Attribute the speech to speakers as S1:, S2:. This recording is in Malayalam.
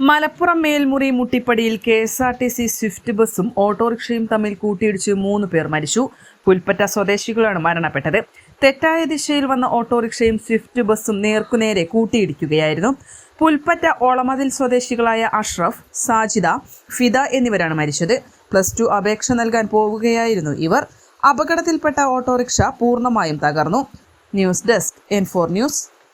S1: Malappuram Melmuri മുട്ടിപ്പടിയിൽ K S R T C swift ബസ്സും ഓട്ടോറിക്ഷയും തമ്മിൽ കൂട്ടിയിടിച്ച് മൂന്ന് പേർ മരിച്ചു. പുൽപ്പറ്റ സ്വദേശികളാണ് മരണപ്പെട്ടത്. തെറ്റായ ദിശയിൽ വന്ന ഓട്ടോറിക്ഷയും സ്വിഫ്റ്റ് ബസ്സും നേർക്കുനേരെ കൂട്ടിയിടിക്കുകയായിരുന്നു. പുൽപ്പറ്റ ഓളമതിൽ സ്വദേശികളായ അഷ്റഫ് സാജിദ ഫിദ എന്നിവരാണ് മരിച്ചത്. പ്ലസ് ടു അപേക്ഷ നൽകാൻ പോവുകയായിരുന്നു ഇവർ. അപകടത്തിൽപ്പെട്ട ഓട്ടോറിക്ഷ പൂർണമായും തകർന്നു. News desk N four news.